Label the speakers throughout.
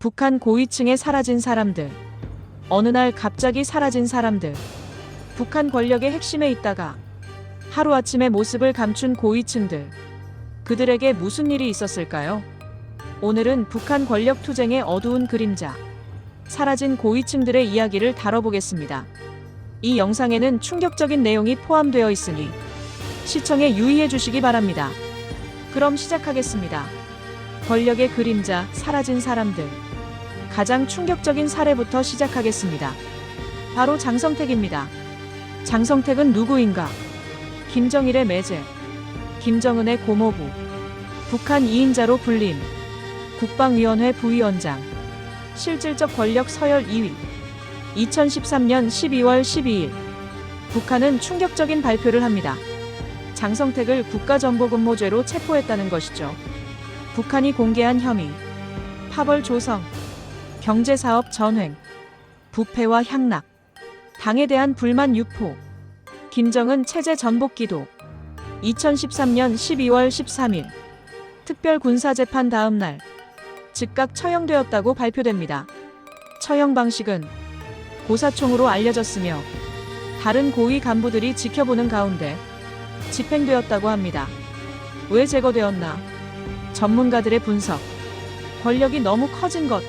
Speaker 1: 북한 고위층에 사라진 사람들. 어느 날 갑자기 사라진 사람들. 북한 권력의 핵심에 있다가 하루아침에 모습을 감춘 고위층들. 그들에게 무슨 일이 있었을까요? 오늘은 북한 권력 투쟁의 어두운 그림자. 사라진 고위층들의 이야기를 다뤄보겠습니다. 이 영상에는 충격적인 내용이 포함되어 있으니 시청에 유의해 주시기 바랍니다. 그럼 시작하겠습니다. 권력의 그림자, 사라진 사람들. 가장 충격적인 사례부터 시작하겠습니다. 바로 장성택입니다. 장성택은 누구인가? 김정일의 매제, 김정은의 고모부, 북한 2인자로 불림, 국방위원회 부위원장, 실질적 권력 서열 2위. 2013년 12월 12일, 북한은 충격적인 발표를 합니다. 장성택을 국가정보근모죄로 체포했다는 것이죠. 북한이 공개한 혐의, 파벌 조성, 경제사업 전횡, 부패와 향락, 당에 대한 불만 유포, 김정은 체제 전복 기도, 2013년 12월 13일, 특별군사재판 다음 날, 즉각 처형되었다고 발표됩니다. 처형 방식은 고사총으로 알려졌으며, 다른 고위 간부들이 지켜보는 가운데 집행되었다고 합니다. 왜 제거되었나? 전문가들의 분석. 권력이 너무 커진 것.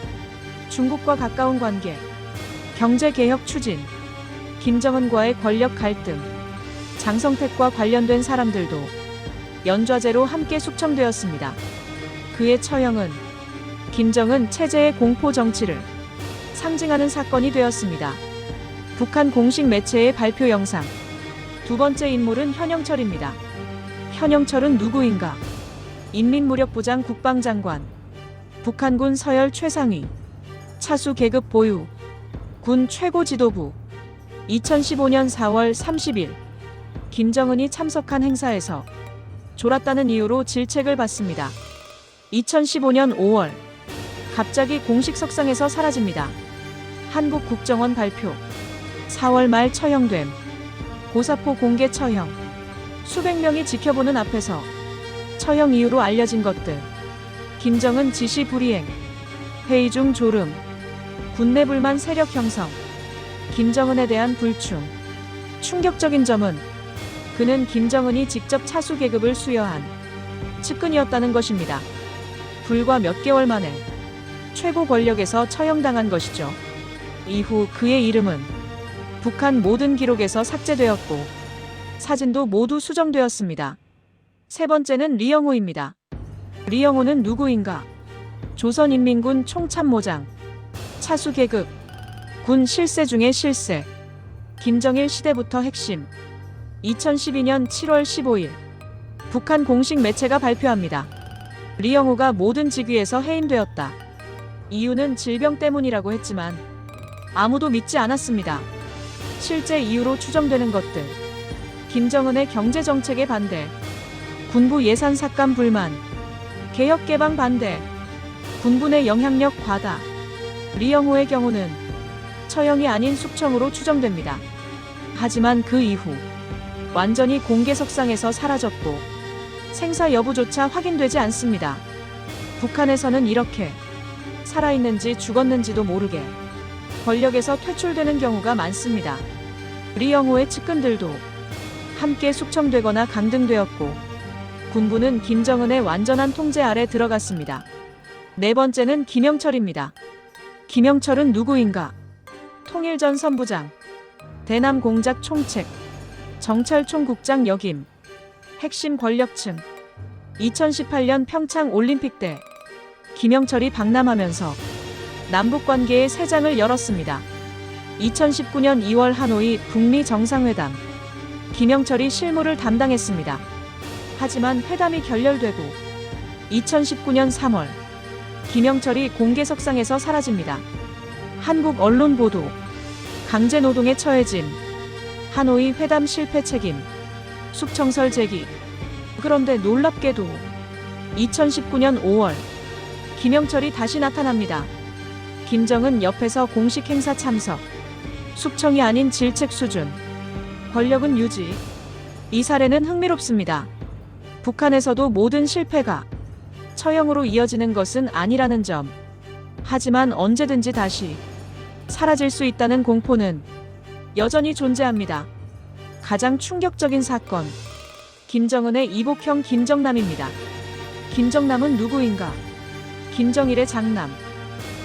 Speaker 1: 중국과 가까운 관계. 경제 개혁 추진. 김정은과의 권력 갈등. 장성택과 관련된 사람들도 연좌제로 함께 숙청되었습니다. 그의 처형은 김정은 체제의 공포 정치를 상징하는 사건이 되었습니다. 북한 공식 매체의 발표 영상. 두 번째 인물은 현영철입니다. 현영철은 누구인가? 인민무력부장 국방장관, 북한군 서열 최상위, 차수 계급 보유, 군 최고 지도부. 2015년 4월 30일, 김정은이 참석한 행사에서 졸았다는 이유로 질책을 받습니다. 2015년 5월, 갑자기 공식 석상에서 사라집니다. 한국 국정원 발표. 4월 말 처형됨. 고사포 공개 처형. 수백 명이 지켜보는 앞에서 처형 이유로 알려진 것들. 김정은 지시 불이행. 회의 중 졸음. 군내 불만 세력 형성. 김정은에 대한 불충. 충격적인 점은 그는 김정은이 직접 차수 계급을 수여한 측근이었다는 것입니다. 불과 몇 개월 만에 최고 권력에서 처형당한 것이죠. 이후 그의 이름은 북한 모든 기록에서 삭제되었고 사진도 모두 수정되었습니다. 세 번째는 리영호입니다. 리영호는 누구인가? 조선인민군 총참모장, 차수 계급, 군 실세 중의 실세, 김정일 시대부터 핵심. 2012년 7월 15일 북한 공식 매체가 발표합니다. 리영호가 모든 직위에서 해임되었다. 이유는 질병 때문이라고 했지만 아무도 믿지 않았습니다. 실제 이유로 추정되는 것들. 김정은의 경제 정책에 반대. 군부 예산 삭감 불만. 개혁 개방 반대. 군부의 영향력 과다. 리영호의 경우는 처형이 아닌 숙청으로 추정됩니다. 하지만 그 이후 완전히 공개석상에서 사라졌고 생사 여부조차 확인되지 않습니다. 북한에서는 이렇게 살아있는지 죽었는지도 모르게 권력에서 퇴출되는 경우가 많습니다. 리영호의 측근들도 함께 숙청되거나 강등되었고 군부는 김정은의 완전한 통제 아래 들어갔습니다. 네 번째는 김영철입니다. 김영철은 누구인가? 통일전 선부장, 대남 공작 총책, 정찰 총국장 역임, 핵심 권력층. 2018년 평창 올림픽 때 김영철이 방남하면서 남북 관계의 새 장을 열었습니다. 2019년 2월 하노이 북미 정상회담. 김영철이 실무를 담당했습니다. 하지만 회담이 결렬되고 2019년 3월 김영철이 공개석상에서 사라집니다. 한국 언론 보도 강제 노동에 처해짐 하노이 회담 실패 책임 숙청설 제기 그런데 놀랍게도 2019년 5월 김영철이 다시 나타납니다. 김정은 옆에서 공식 행사 참석 숙청이 아닌 질책 수준 권력은 유지 이 사례는 흥미롭습니다. 북한에서도 모든 실패가 처형으로 이어지는 것은 아니라는 점 하지만 언제든지 다시 사라질 수 있다는 공포는 여전히 존재합니다. 가장 충격적인 사건. 김정은의 이복형 김정남입니다. 김정남은 누구인가? 김정일의 장남.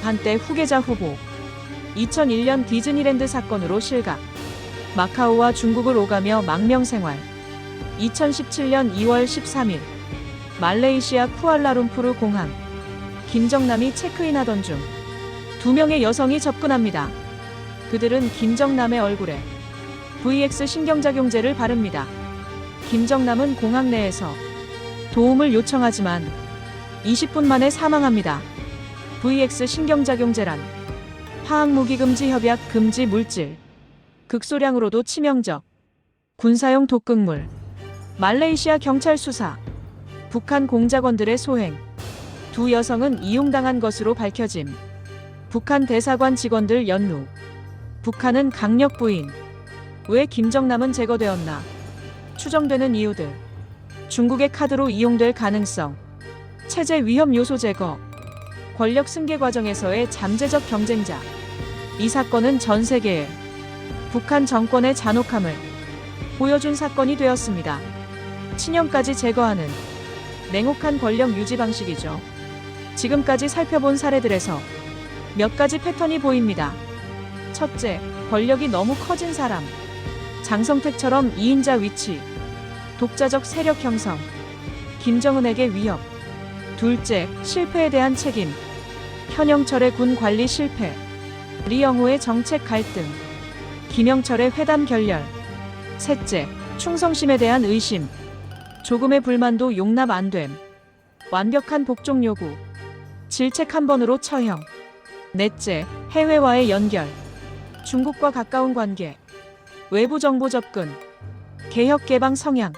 Speaker 1: 한때 후계자 후보. 2001년 디즈니랜드 사건으로 실각. 마카오와 중국을 오가며 망명 생활. 2017년 2월 13일. 말레이시아 쿠알라룸푸르 공항. 김정남이 체크인하던 중 두 명의 여성이 접근합니다. 그들은 김정남의 얼굴에 VX 신경작용제를 바릅니다. 김정남은 공항 내에서 도움을 요청하지만 20분 만에 사망합니다. VX 신경작용제란 화학무기 금지 협약 금지 물질, 극소량으로도 치명적, 군사용 독극물, 말레이시아 경찰 수사, 북한 공작원들의 소행, 두 여성은 이용당한 것으로 밝혀짐. 북한 대사관 직원들 연루. 북한은 강력 부인. 왜 김정남은 제거되었나? 추정되는 이유들. 중국의 카드로 이용될 가능성. 체제 위험 요소 제거. 권력 승계 과정에서의 잠재적 경쟁자. 이 사건은 전 세계에 북한 정권의 잔혹함을 보여준 사건이 되었습니다. 친형까지 제거하는 냉혹한 권력 유지 방식이죠. 지금까지 살펴본 사례들에서 몇 가지 패턴이 보입니다. 첫째, 권력이 너무 커진 사람. 장성택처럼 2인자 위치. 독자적 세력 형성. 김정은에게 위협. 둘째, 실패에 대한 책임. 현영철의 군 관리 실패. 리영호의 정책 갈등. 김영철의 회담 결렬. 셋째, 충성심에 대한 의심. 조금의 불만도 용납 안 됨. 완벽한 복종 요구. 질책 한 번으로 처형. 넷째, 해외와의 연결. 중국과 가까운 관계. 외부 정보 접근. 개혁 개방 성향.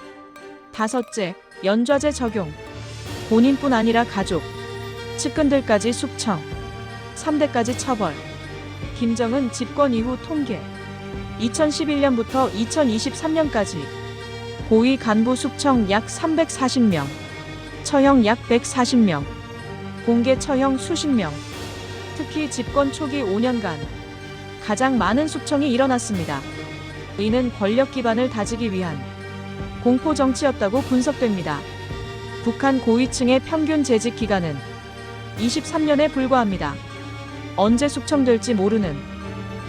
Speaker 1: 다섯째, 연좌제 적용. 본인뿐 아니라 가족, 측근들까지 숙청. 3대까지 처벌. 김정은 집권 이후 통계. 2011년부터 2023년까지 고위 간부 숙청 약 340명, 처형 약 140명, 공개 처형 수십 명. 특히 집권 초기 5년간 가장 많은 숙청이 일어났습니다. 이는 권력 기반을 다지기 위한 공포 정치였다고 분석됩니다. 북한 고위층의 평균 재직 기간은 23년에 불과합니다. 언제 숙청될지 모르는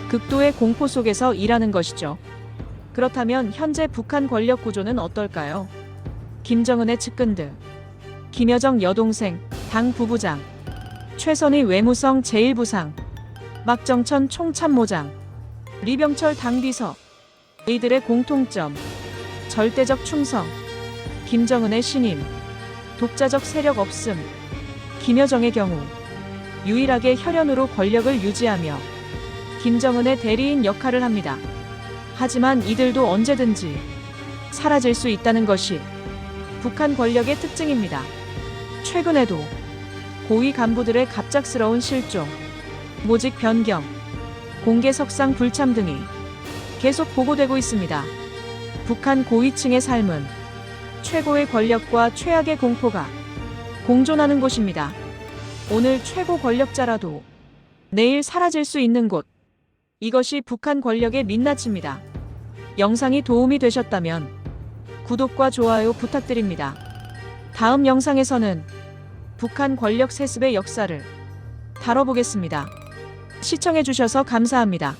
Speaker 1: 극도의 공포 속에서 일하는 것이죠. 그렇다면 현재 북한 권력 구조는 어떨까요? 김정은의 측근들, 김여정 여동생, 당 부부장, 최선희 외무성 제1부상, 막정천 총참모장, 리병철 당비서, 이들의 공통점, 절대적 충성, 김정은의 신임, 독자적 세력 없음, 김여정의 경우, 유일하게 혈연으로 권력을 유지하며 김정은의 대리인 역할을 합니다. 하지만 이들도 언제든지 사라질 수 있다는 것이 북한 권력의 특징입니다. 최근에도 고위 간부들의 갑작스러운 실종, 모직 변경, 공개 석상 불참 등이 계속 보고되고 있습니다. 북한 고위층의 삶은 최고의 권력과 최악의 공포가 공존하는 곳입니다. 오늘 최고 권력자라도 내일 사라질 수 있는 곳. 이것이 북한 권력의 민낯입니다. 영상이 도움이 되셨다면 구독과 좋아요 부탁드립니다. 다음 영상에서는 북한 권력 세습의 역사를 다뤄보겠습니다. 시청해주셔서 감사합니다.